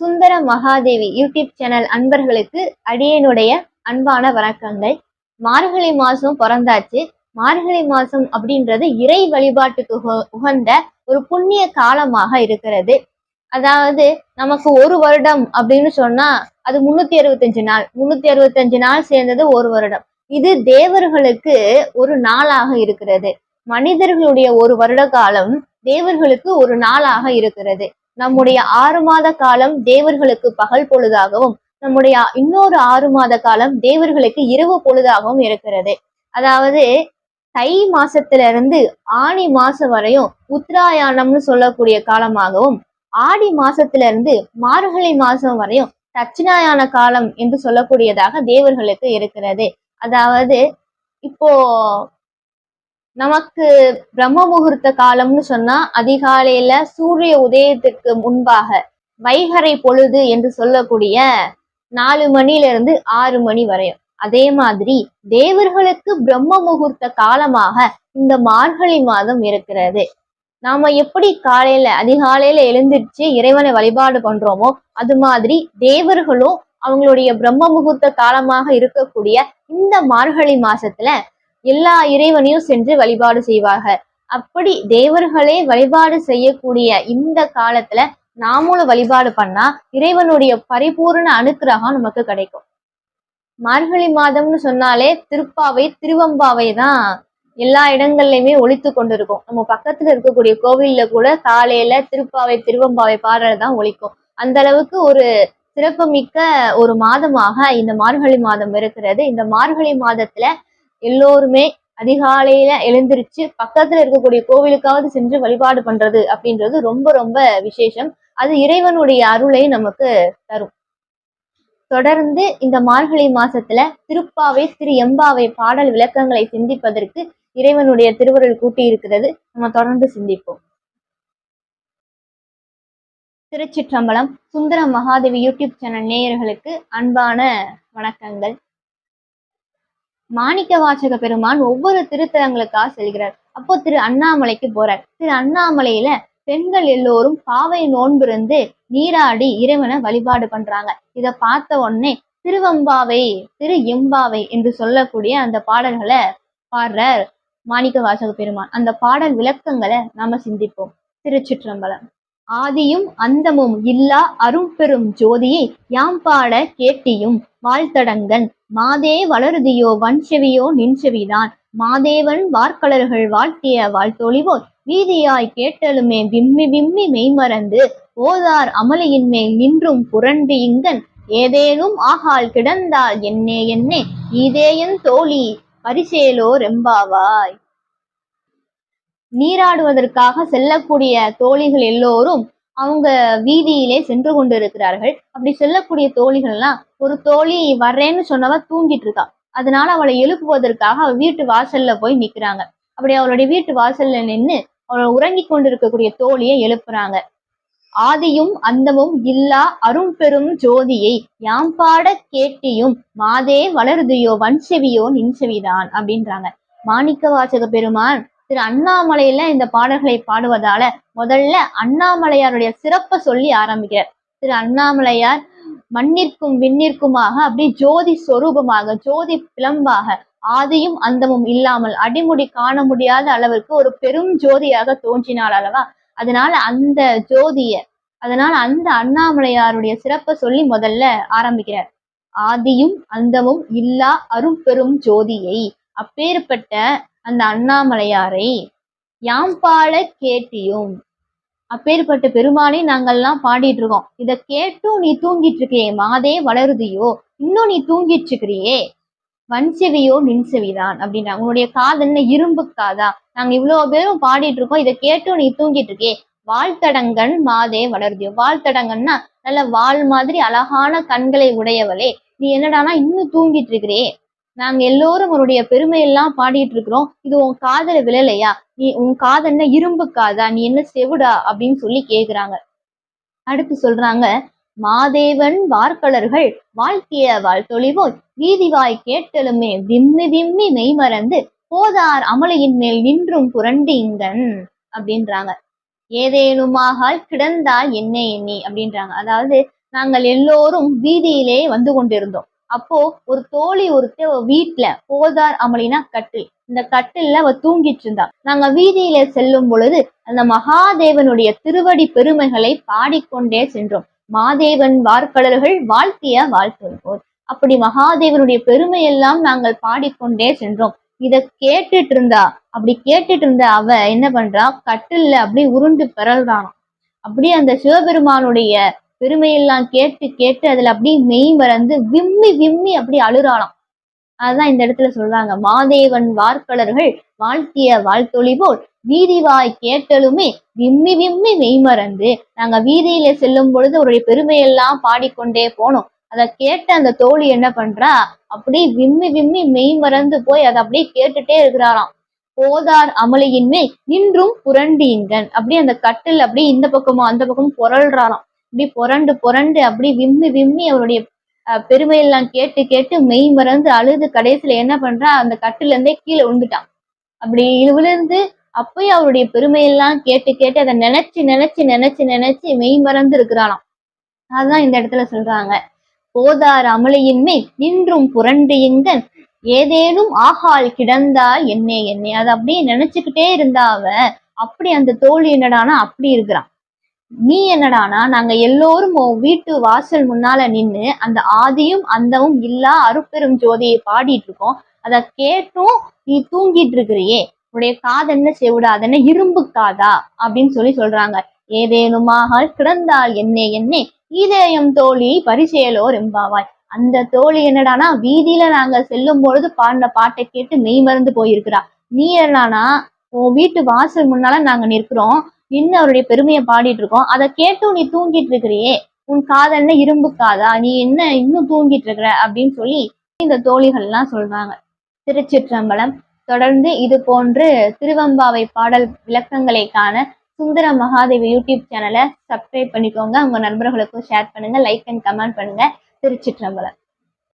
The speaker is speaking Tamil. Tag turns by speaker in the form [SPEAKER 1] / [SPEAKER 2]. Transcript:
[SPEAKER 1] சுந்தர மகாதேவி யூடியூப் சேனல் அன்பர்களுக்கு அடியனுடைய அன்பான வணக்கங்கள். மார்கழி மாசம் பிறந்தாச்சு. மார்கழி மாசம் அப்படின்றது இறை வழிபாட்டுக்கு உக- உகந்த ஒரு புண்ணிய காலமாக இருக்கிறது. அதாவது நமக்கு ஒரு வருடம் அப்படின்னு சொன்னா அது முன்னூத்தி அறுபத்தஞ்சு நாள். முன்னூத்தி அறுபத்தஞ்சு நாள் சேர்ந்தது ஒரு வருடம். இது தேவர்களுக்கு ஒரு நாளாக இருக்கிறது. மனிதர்களுடைய ஒரு வருட காலம் தேவர்களுக்கு ஒரு நாளாக இருக்கிறது. நம்முடைய ஆறு மாத காலம் தேவர்களுக்கு பகல் பொழுதாகவும் நம்முடைய இன்னொரு ஆறு மாத காலம் தேவர்களுக்கு இரவு பொழுதாகவும் இருக்கிறது. அதாவது தை மாசத்துல இருந்து ஆணி மாசம் வரையும் உத்தராயணம்னு சொல்லக்கூடிய காலமாகவும் ஆடி மாசத்துல இருந்து மார்கழி மாசம் வரையும் தட்சிணாயான காலம் என்று சொல்லக்கூடியதாக தேவர்களுக்கு இருக்கிறது. அதாவது இப்போ நமக்கு பிரம்ம முகூர்த்த காலம்னு சொன்னா அதிகாலையில சூரிய உதயத்திற்கு முன்பாக வைகரை பொழுது என்று சொல்லக்கூடிய நாலு மணில இருந்து ஆறு மணி வரையும். அதே மாதிரி தேவர்களுக்கு பிரம்ம முகூர்த்த காலமாக இந்த மார்கழி மாதம் இருக்கிறது. நாம எப்படி காலையில அதிகாலையில எழுந்திருச்சு இறைவனை வழிபாடு பண்றோமோ அது மாதிரி தேவர்களும் அவங்களுடைய பிரம்ம முகூர்த்த காலமாக இருக்கக்கூடிய இந்த மார்கழி மாசத்துல எல்லா இறைவனையும் சென்று வழிபாடு செய்வார்கள். அப்படி தேவர்களே வழிபாடு செய்யக்கூடிய இந்த காலத்துல நாமளும் வழிபாடு பண்ணா இறைவனுடைய பரிபூரண அனுக்கிரகம் நமக்கு கிடைக்கும். மார்கழி மாதம்னு சொன்னாலே திருப்பாவை திருவம்பாவை தான் எல்லா இடங்கள்லையுமே ஒழித்து கொண்டிருக்கும். நம்ம பக்கத்துல இருக்கக்கூடிய கோவில்ல கூட காலையில திருப்பாவை திருவம்பாவை பாடல் தான் ஒழிக்கும். அந்த அளவுக்கு ஒரு சிறப்புமிக்க ஒரு மாதமாக இந்த மார்கழி மாதம் இருக்கிறது. இந்த மார்கழி மாதத்துல எல்லோருமே அதிகாலையில எழுந்திருச்சு பக்கத்துல இருக்கக்கூடிய கோவிலுக்காவது சென்று வழிபாடு பண்றது அப்படின்றது ரொம்ப ரொம்ப விசேஷம். அது இறைவனுடைய அருளை நமக்கு தரும். தொடர்ந்து இந்த மார்கழி மாசத்துல திருப்பாவை திரு எம்பாவை பாடல் விளக்கங்களை சிந்திப்பதற்கு இறைவனுடைய திருவருள் கூட்டி இருக்கிறது நம்ம தொடர்ந்து சிந்திப்போம். திருச்சிற்றம்பலம் சுந்தர மகாதேவி யூடியூப் சேனல் நேயர்களுக்கு அன்பான வணக்கங்கள். மாணிக்க வாசக பெருமான் ஒவ்வொரு திருத்தலங்களுக்காக செல்கிறார். அப்போ திரு அண்ணாமலைக்கு போறார். திரு அண்ணாமலையில பெண்கள் எல்லோரும் பாவை நோன்பிருந்து நீராடி இறைவனை வழிபாடு பண்றாங்க. இத பார்த்த உடனே திருவம்பாவை திரு எம்பாவை என்று சொல்லக்கூடிய அந்த பாடல்களை பாடுறார் மாணிக்க வாசக பெருமான். அந்த பாடல் விளக்கங்களை நாம சிந்திப்போம். திருச்சிற்றம்பலம். ஆதியும் அந்தமும் இல்லா அரும்பெரும் ஜோதியை யாம் பாட கேட்டியும் வாழ்த்தடங்கன் மாதே வளருதியோ வன்செவியோ நின்செவிதான். மாதேவன் வார்க்கலர்கள் வாழ்த்திய வாழ்த்தொழிவோர் வீதியாய் கேட்டலுமே விம்மி விம்மி மெய்மறந்து ஓதார் அமளியின் மேல் நின்றும் புரண்டு இங்கன் ஏதேனும் ஆகால் கிடந்தால் என்னே என்னே ஈதேயன் தோழி பரிசேலோ ரெம்பாவாய். நீராடுவதற்காக செல்லக்கூடிய தோழிகள் எல்லோரும் அவங்க வீதியிலே சென்று கொண்டிருக்கிறார்கள். அப்படி செல்லக்கூடிய தோழிகள்லாம் ஒரு தோழி வர்றேன்னு சொன்னவ தூங்கிட்டு இருக்கா. அதனால அவளை எழுப்புவதற்காக அவ வீட்டு வாசல்ல போய் நிக்கிறாங்க. அப்படி அவளுடைய வீட்டு வாசல்ல நின்னு அவளை உறங்கி கொண்டிருக்கக்கூடிய தோழியை எழுப்புறாங்க. ஆதியும் அந்தமும் இல்லா அரும்பெரும் ஜோதியை யாம் பாட கேட்டியும் மாதே வளருதியோ வன்செவியோ நின்செவிதான் அப்படின்றாங்க. மாணிக்க வாசக பெருமான் திரு அண்ணாமலையில இந்த பாடல்களை பாடுவதால முதல்ல அண்ணாமலையாருடைய சிறப்பை சொல்லி ஆரம்பிக்கிறார். திரு அண்ணாமலையார் மண்ணிற்கும் விண்ணிற்குமாக அப்படி ஜோதி சொரூபமாக ஜோதி பிளம்பாக ஆதியும் அந்தமும் இல்லாமல் அடிமுடி காண முடியாத அளவிற்கு ஒரு பெரும் ஜோதியாக தோன்றினாள் அல்லவா? அதனால அந்த ஜோதிய அதனால அந்த அண்ணாமலையாருடைய சிறப்பை சொல்லி முதல்ல ஆரம்பிக்கிறார். ஆதியும் அந்தமும் இல்லா அரும்பெரும் ஜோதியை அப்பேற்பட்ட அந்த அண்ணாமலையாரை யாம் பாட கேட்டியும். அப்பேற்பட்ட பெருமாளையும் நாங்கள்லாம் பாடிட்டு இருக்கோம் இதை கேட்டும் நீ தூங்கிட்டு இருக்கியே மாதே வளருதியோ இன்னும் நீ தூங்கிட்டு இருக்கிறியே வன்செவியோ நின்செவிதான் அப்படின்னா உன்னுடைய காது என்ன? இரும்பு காதா. நாங்க இவ்வளவு பேரும் பாடிட்டு இருக்கோம் இதை கேட்டும் நீ தூங்கிட்டு இருக்கே வாழ்த்தடங்கன் மாதே வளருதியோ. வாழ்த்தடங்கன்னா நல்ல வாழ் மாதிரி அழகான கண்களை உடையவளே நீ என்னடானா இன்னும் தூங்கிட்டு இருக்கிறே நாங்க எல்லோரும் உன்னுடைய பெருமையெல்லாம் பாடிட்டு இருக்கிறோம். இது உன் காதல விழலையா? நீ உன் காது என்ன இரும்பு காதா? நீ என்ன செவிடா? அப்படின்னு சொல்லி கேக்குறாங்க. அடுத்து சொல்றாங்க மாதேவன் வார்க்கலர்கள் வாழ்த்திய வாழ்த்தொழிவோய் வீதிவாய் கேட்டலுமே விம்மி விம்மி மெய்மறந்து போதார் அமலையின் மேல் நின்றும் புரண்டு இங்கன் அப்படின்றாங்க. ஏதேனுமாக கிடந்தால் என்ன எண்ணி அப்படின்றாங்க. அதாவது நாங்கள் எல்லோரும் வீதியிலே வந்து கொண்டிருந்தோம். அப்போ ஒரு தோழி ஒருத்த வீட்டுல போதார் அமளினா கட்டில். இந்த கட்டில்ல அவ தூங்கிட்டு இருந்தா. நாங்க வீதியில செல்லும் பொழுது அந்த மகாதேவனுடைய திருவடி பெருமைகளை பாடிக்கொண்டே சென்றோம். மாதேவன் வார்கடல்கள் வாழ்த்திய வாழ்த்துவோர். அப்படி மகாதேவனுடைய பெருமையெல்லாம் நாங்கள் பாடிக்கொண்டே சென்றோம். இத கேட்டுட்டு இருந்தா அப்படி கேட்டுட்டு இருந்த அவ என்ன பண்றா? கட்டில்ல அப்படி உருண்டு பிறல்றானாம் அப்படியே அந்த சிவபெருமானுடைய பெருமையெல்லாம் கேட்டு கேட்டு அதுல அப்படியே மெய் மறந்து விம்மி விம்மி அப்படி அழுறாளாம். அதுதான் இந்த இடத்துல சொல்றாங்க. மாதேவன் வார்க்கலர்கள் வாழ்த்திய வாழ்த்தொழி போல் வீதி வாய் கேட்டலுமே விம்மி விம்மி மெய்மறந்து நாங்க வீதியில செல்லும் பொழுது அவருடைய பெருமையெல்லாம் பாடிக்கொண்டே போனோம். அதை கேட்ட அந்த தோழி என்ன பண்றா? அப்படியே விம்மி விம்மி மெய் மறந்து போய் அதை அப்படியே கேட்டுட்டே இருக்கிறாராம் போதார் அமளியின் நின்றும் புரண்டீங்கன். அப்படியே அந்த கட்டில் அப்படியே இந்த பக்கமும் அந்த பக்கமும் புரள்றாராம் இப்படி புரண்டு புரண்டு அப்படி விம்மி விம்மி அவருடைய அஹ், பெருமையெல்லாம் கேட்டு கேட்டு மெய் மறந்து அழுது கடைசியில என்ன பண்றா? அந்த கட்டுல இருந்தே கீழே விழுந்துட்டான். அப்படி விழுந்து அப்பயும் அவருடைய பெருமையெல்லாம் கேட்டு கேட்டு அதை நினைச்சு நினைச்சு நினைச்சு நினைச்சு மெய் மறந்து இருக்கிறாளாம். அதுதான் இந்த இடத்துல சொல்றாங்க. போதார் அமளியின் மேல் நின்றும் புரண்டு எங்கன்? ஏதேனும் ஆகால் கிடந்தா என்னே என்னே? அதை அப்படியே நினைச்சுக்கிட்டே இருந்தாவ அப்படி அந்த தோல்வி என்னடானா அப்படி இருக்கிறான். நீ என்னடானா நாங்க எல்லோரும் வீட்டு வாசல் முன்னால நின்னு அந்த ஆதியும் அந்தவும் இல்லா அருப்பெரும் ஜோதியை பாடிட்டு இருக்கோம். அதை கேட்டும் நீ தூங்கிட்டு இருக்கிறியே. உன்னுடைய காதென்ன செவிடாதென்ன இரும்பு காதா? அப்படின்னு சொல்லி சொல்றாங்க. ஏதேனுமாக கிடந்தால் என்னே என்னே ஈதேயம் தோழி பரிசேலோர் எம்பாவாய் அந்த தோழி என்னடானா வீதியில நாங்க செல்லும் பொழுது பாடின பாட்டை கேட்டு மெய் மறந்து போயிருக்கிறா. நீ என்னடானா உன் வீட்டு வாசல் முன்னால நாங்க நிற்கிறோம். நின்று அவருடைய பெருமையை பாடிட்டு இருக்கோம். அதை கேட்டும் நீ தூங்கிட்டு இருக்கிறியே. உன் காதல்னா இரும்பு காதா. நீ என்ன இன்னும் தூங்கிட்டு இருக்கிற அப்படின்னு சொல்லி இந்த தோழிகள்லாம் சொல்றாங்க. திருச்சிற்றம்பலம். தொடர்ந்து இது போன்று திருவம்பாவை பாடல் விளக்கங்களை காண சுந்தர மகாதேவி யூடியூப் சேனலை சப்ஸ்கிரைப் பண்ணிக்கோங்க. உங்க நண்பர்களுக்கும் ஷேர் பண்ணுங்க. லைக் அண்ட் கமெண்ட் பண்ணுங்க. திருச்சிற்றம்பலம்.